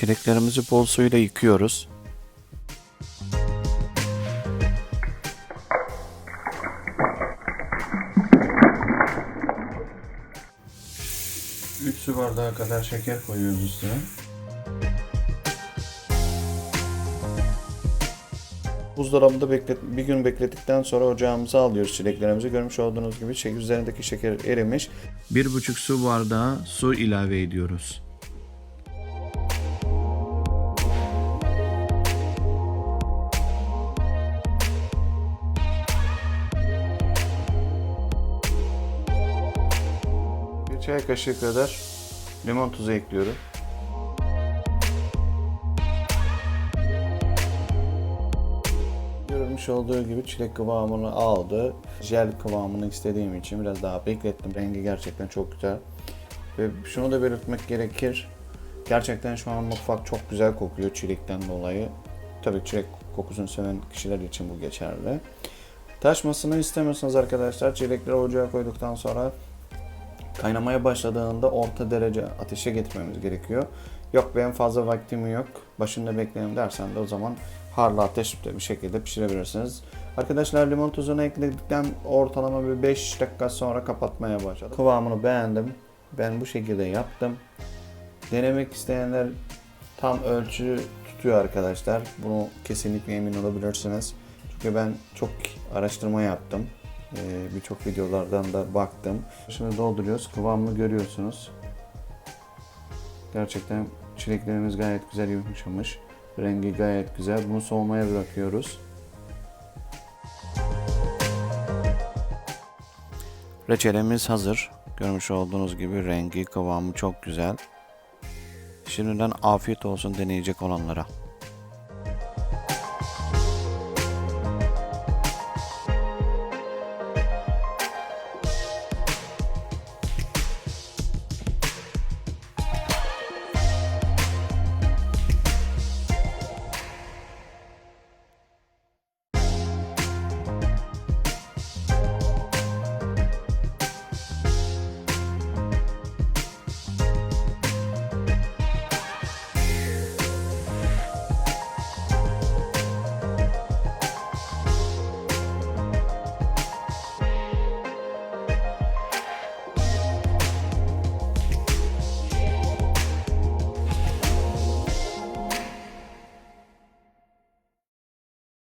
Çileklerimizi bol suyla yıkıyoruz. Üç su bardağı kadar şeker koyuyoruz üstüne. Buzdolabında beklet, bir gün beklettikten sonra ocağımıza alıyoruz çileklerimizi. Görmüş olduğunuz gibi şeker, üzerindeki şeker erimiş. Bir buçuk su bardağı su ilave ediyoruz. Çay kaşığı kadar limon tuzu ekliyorum. Görülmüş olduğu gibi çilek kıvamını aldı. Jel kıvamını istediğim için biraz daha beklettim. Rengi gerçekten çok güzel. Ve şunu da belirtmek gerekir. Gerçekten şu an mutfak çok güzel kokuyor çilekten dolayı. Tabii çilek kokusunu seven kişiler için bu geçerli. Taşmasını istemiyorsanız arkadaşlar çilekleri ocağa koyduktan sonra kaynamaya başladığında orta derece ateşe getirmemiz gerekiyor. Yok benim fazla vaktim yok. Başında bekleyelim dersen de o zaman harlı ateşte bir şekilde pişirebilirsiniz. Arkadaşlar limon tuzunu ekledikten ortalama bir 5 dakika sonra kapatmaya başladım. Kıvamını beğendim. Ben bu şekilde yaptım. Denemek isteyenler tam ölçü tutuyor arkadaşlar. Bunu kesinlikle emin olabilirsiniz. Çünkü ben çok araştırma yaptım. Ee, Birçok videolardan da baktım. Şimdi dolduruyoruz. Kıvamını görüyorsunuz. Gerçekten çileklerimiz gayet güzel yumuşamış. Rengi gayet güzel. Bunu soğumaya bırakıyoruz. Reçelimiz hazır. Görmüş olduğunuz gibi rengi, kıvamı çok güzel. Şimdiden afiyet olsun deneyecek olanlara.